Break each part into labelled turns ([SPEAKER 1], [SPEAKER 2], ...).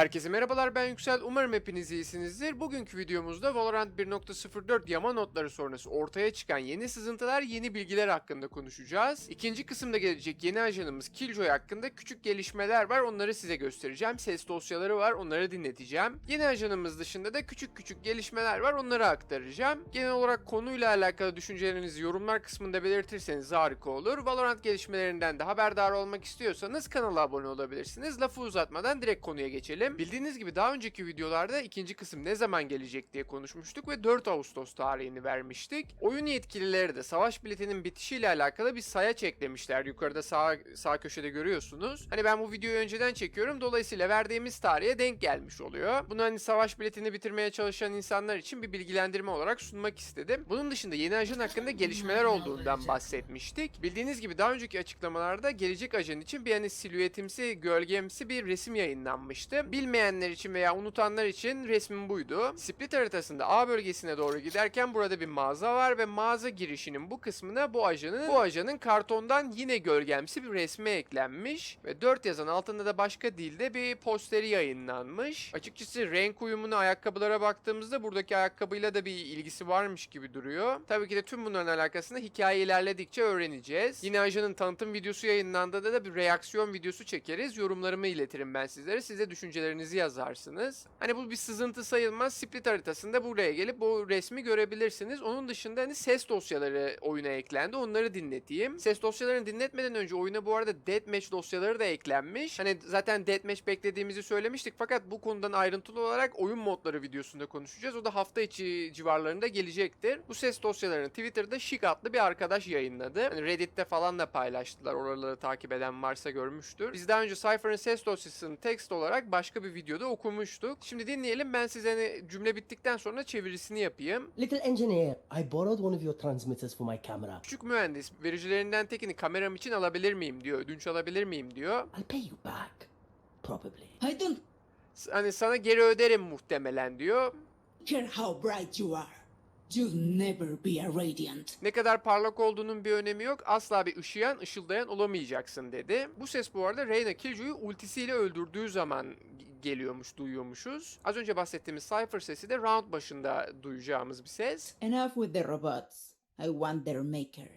[SPEAKER 1] Herkese merhabalar ben Yüksel. Umarım hepiniz iyisinizdir. Bugünkü videomuzda Valorant 1.04 yama notları sonrası ortaya çıkan yeni sızıntılar, yeni bilgiler hakkında konuşacağız. İkinci kısımda gelecek yeni ajanımız Killjoy hakkında küçük gelişmeler var. Onları size göstereceğim. Ses dosyaları var. Onları dinleteceğim. Yeni ajanımız dışında da küçük küçük gelişmeler var. Onları aktaracağım. Genel olarak konuyla alakalı düşüncelerinizi yorumlar kısmında belirtirseniz harika olur. Valorant gelişmelerinden de haberdar olmak istiyorsanız kanala abone olabilirsiniz. Lafı uzatmadan direkt konuya geçelim. Bildiğiniz gibi daha önceki videolarda ikinci kısım ne zaman gelecek diye konuşmuştuk ve 4 Ağustos tarihini vermiştik. Oyun yetkilileri de savaş biletinin bitişiyle alakalı bir sayaç eklemişler. Yukarıda sağ, sağ köşede görüyorsunuz. Hani ben bu videoyu önceden çekiyorum. Dolayısıyla verdiğimiz tarihe denk gelmiş oluyor. Bunu hani savaş biletini bitirmeye çalışan insanlar için bir bilgilendirme olarak sunmak istedim. Bunun dışında yeni ajan hakkında gelişmeler olduğundan bahsetmiştik. Bildiğiniz gibi daha önceki açıklamalarda gelecek ajan için bir hani silüetimsi, gölgemsi bir resim yayınlanmıştı. Bilmeyenler için veya unutanlar için resmin buydu. Split haritasında A bölgesine doğru giderken burada bir mağaza var ve mağaza girişinin bu kısmına bu ajanın bu ajanın kartondan yine gölgemsi bir resme eklenmiş ve 4 yazan altında da başka dilde bir posteri yayınlanmış. Açıkçası renk uyumunu ayakkabılara baktığımızda buradaki ayakkabıyla da bir ilgisi varmış gibi duruyor. Tabii ki de tüm bunların alakasını hikaye ilerledikçe öğreneceğiz. Yine ajanın tanıtım videosu yayınlandığında da bir reaksiyon videosu çekeriz. Yorumlarımı iletirim ben sizlere. Siz de düşüncelerinizi yazarsınız. Hani bu bir sızıntı sayılmaz. Split haritasında buraya gelip bu resmi görebilirsiniz. Onun dışında hani ses dosyaları oyuna eklendi. Onları dinleteyim. Ses dosyalarını dinletmeden önce oyuna bu arada deathmatch dosyaları da eklenmiş. Hani zaten deathmatch beklediğimizi söylemiştik fakat bu konudan ayrıntılı olarak oyun modları videosunda konuşacağız. O da hafta içi civarlarında gelecektir. Bu ses dosyalarını Twitter'da Şik adlı bir arkadaş yayınladı. Hani Reddit'te falan da paylaştılar. Oraları takip eden varsa görmüştür. Biz daha önce Cypher'ın ses dosyasını text olarak başka bir videoda okumuştuk. Şimdi dinleyelim. Ben size hani cümle bittikten sonra çevirisini yapayım.
[SPEAKER 2] Little engineer, I borrowed one of your transmitters for my camera.
[SPEAKER 1] Küçük mühendis vericilerinden tekini kameram için alabilir miyim diyor. Ödünç alabilir miyim diyor.
[SPEAKER 2] I'll pay you back. Probably.
[SPEAKER 3] I don't
[SPEAKER 1] Hani sana geri öderim muhtemelen diyor.
[SPEAKER 3] care how bright you are. You'll never be a radiant.
[SPEAKER 1] Ne kadar parlak olduğunun bir önemi yok. Asla bir ışıyan, ışıldayan olamayacaksın dedi. Bu ses bu arada Reyna Killjoy'u ultisiyle öldürdüğü zaman geliyormuş, duyuyormuşuz. Az önce bahsettiğimiz Cypher sesi de round başında duyacağımız bir ses.
[SPEAKER 3] Enough with the robots. I want their maker.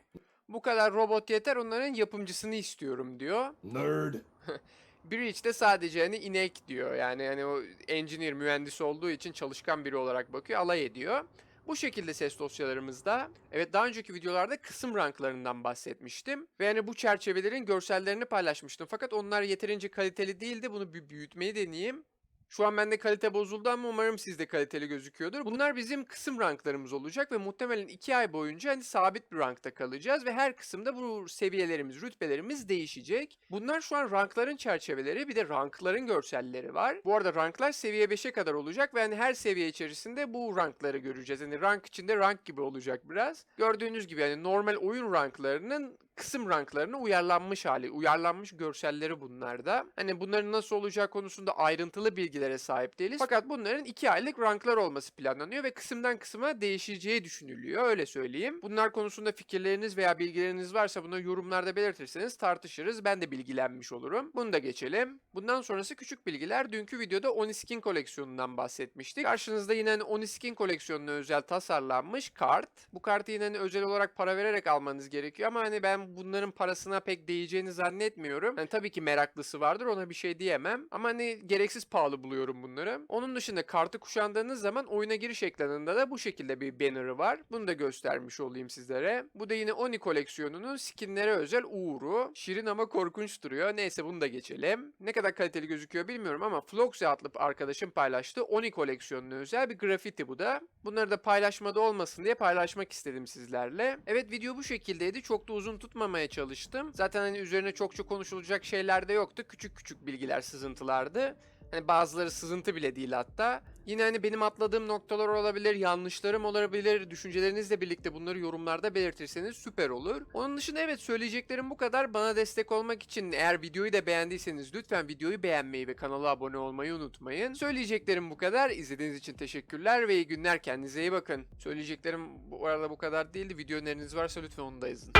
[SPEAKER 1] Bu kadar robot yeter, onların yapımcısını istiyorum diyor.
[SPEAKER 4] Nerd.
[SPEAKER 1] Breach de sadece hani inek diyor. Yani hani o engineer mühendis olduğu için çalışkan biri olarak bakıyor, alay ediyor. Bu şekilde ses dosyalarımızda. Evet daha önceki videolarda kısım ranklarından bahsetmiştim. Ve hani bu çerçevelerin görsellerini paylaşmıştım. Fakat onlar yeterince kaliteli değildi. Bunu bir büyütmeyi deneyeyim. Şu an bende kalite bozuldu ama umarım sizde kaliteli gözüküyordur. Bunlar bizim kısım ranklarımız olacak ve muhtemelen 2 ay boyunca hani sabit bir rankta kalacağız ve her kısımda bu seviyelerimiz, rütbelerimiz değişecek. Bunlar şu an rankların çerçeveleri bir de rankların görselleri var. Bu arada ranklar seviye 5'e kadar olacak ve hani her seviye içerisinde bu rankları göreceğiz. Hani rank içinde rank gibi olacak biraz. Gördüğünüz gibi yani normal oyun ranklarının kısım ranklarına uyarlanmış hali, uyarlanmış görselleri bunlarda. Hani bunların nasıl olacağı konusunda ayrıntılı bilgilere sahip değiliz. Fakat bunların 2 aylık ranklar olması planlanıyor ve kısımdan kısma değişeceği düşünülüyor. Öyle söyleyeyim. Bunlar konusunda fikirleriniz veya bilgileriniz varsa bunu yorumlarda belirtirseniz tartışırız. Ben de bilgilenmiş olurum. Bunu da geçelim. Bundan sonrası küçük bilgiler. Dünkü videoda Oniskin koleksiyonundan bahsetmiştik. Karşınızda yine hani Oniskin koleksiyonuna özel tasarlanmış kart. Bu kartı yine hani özel olarak para vererek almanız gerekiyor ama hani ben bunların parasına pek değeceğini zannetmiyorum. Yani tabii ki meraklısı vardır ona bir şey diyemem. Ama hani gereksiz pahalı buluyorum bunları. Onun dışında kartı kuşandığınız zaman oyuna giriş ekranında da bu şekilde bir banner'ı var. Bunu da göstermiş olayım sizlere. Bu da yine Oni koleksiyonunun skinlere özel uğuru. Şirin ama korkunç duruyor. Neyse bunu da geçelim. Ne kadar kaliteli gözüküyor bilmiyorum ama Floxy adlı arkadaşım paylaştı. Oni koleksiyonuna özel bir grafiti bu da. Bunları da paylaşmada olmasın diye paylaşmak istedim sizlerle. Evet video bu şekildeydi. Çok da uzun tutmamaya çalıştım. Zaten hani üzerine çok çok konuşulacak şeyler de yoktu. Küçük küçük bilgiler, sızıntılardı. Hani bazıları sızıntı bile değil hatta. Yine hani benim atladığım noktalar olabilir, yanlışlarım olabilir. Düşüncelerinizle birlikte bunları yorumlarda belirtirseniz süper olur. Onun dışında evet söyleyeceklerim bu kadar. Bana destek olmak için eğer videoyu da beğendiyseniz lütfen videoyu beğenmeyi ve kanala abone olmayı unutmayın. Söyleyeceklerim bu kadar. İzlediğiniz için teşekkürler ve iyi günler. Kendinize iyi bakın. Söyleyeceklerim bu arada bu kadar değildi. Video öneriniz varsa lütfen onu da yazın.